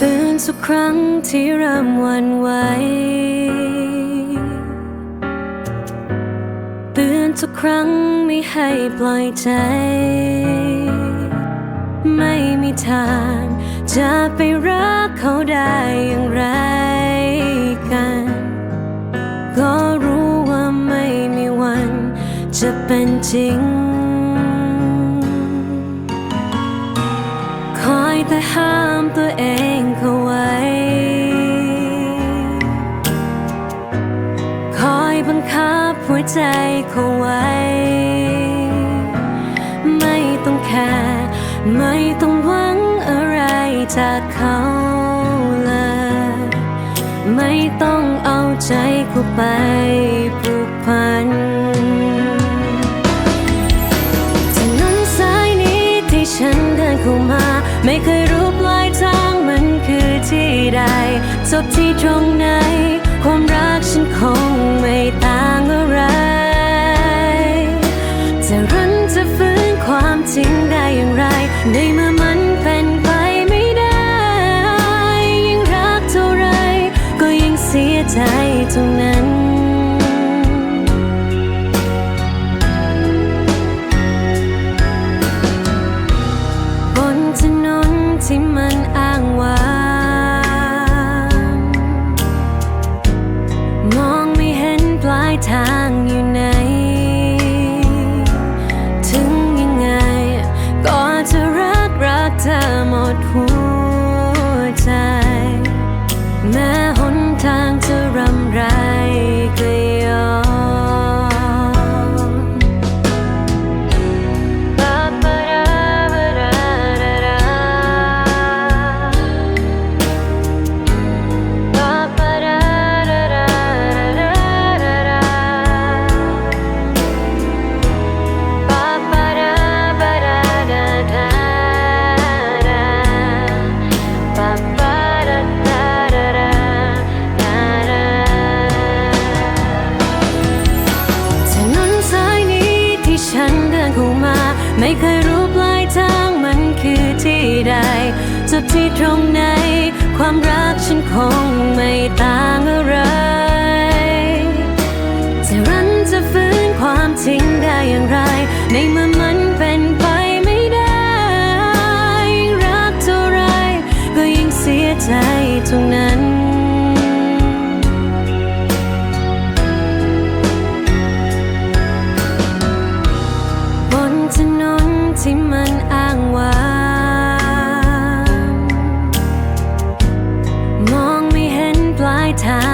ตื่นทุกครั้งที่เริ่มวันไหวเตือนทุกครั้งไม่ให้ปล่อยใจ ไม่มีทาง จะไปรักเขาได้อย่างไรกัน ก็รู้ว่าไม่มีวัน จะเป็นจริง แต่ห้ามตัวเองเขาไว้ คอยบังคับหัวใจเขาไว้ ไม่ต้องแคร์ไม่ต้องหวังอะไรจากเขาเลย ไม่ต้องเอาใจเขาไปผูกพันถนนสายนี้ที่ฉัน เดินเข้ามา ไม่เคยรู้ปลายทางมันคือที่ใดจบที่ตรงไหน ความรักฉันคงไม่ต่างอะไร จะรันจะฟื้นความจริงได้อย่างไร ในเมื่อมันเป็นไปไม่ได้ ยิ่งรักเท่าไร ก็ยิ่งเสียใจเท่านั้น ไม่เคยรู้ปลายทางมันคือที่ใดจบที่ตรงไหน ความรักฉันคงไม่ต่างอะไรจะรันจะฟื้นความจริงได้อย่างไร ในเมื่อมันเป็นไปไม่ได้ยิ่งรักเท่าไรก็ยิ่งเสียใจเท่านั้น ที่มันอ้างว้างมองไม่เห็นปลายทาง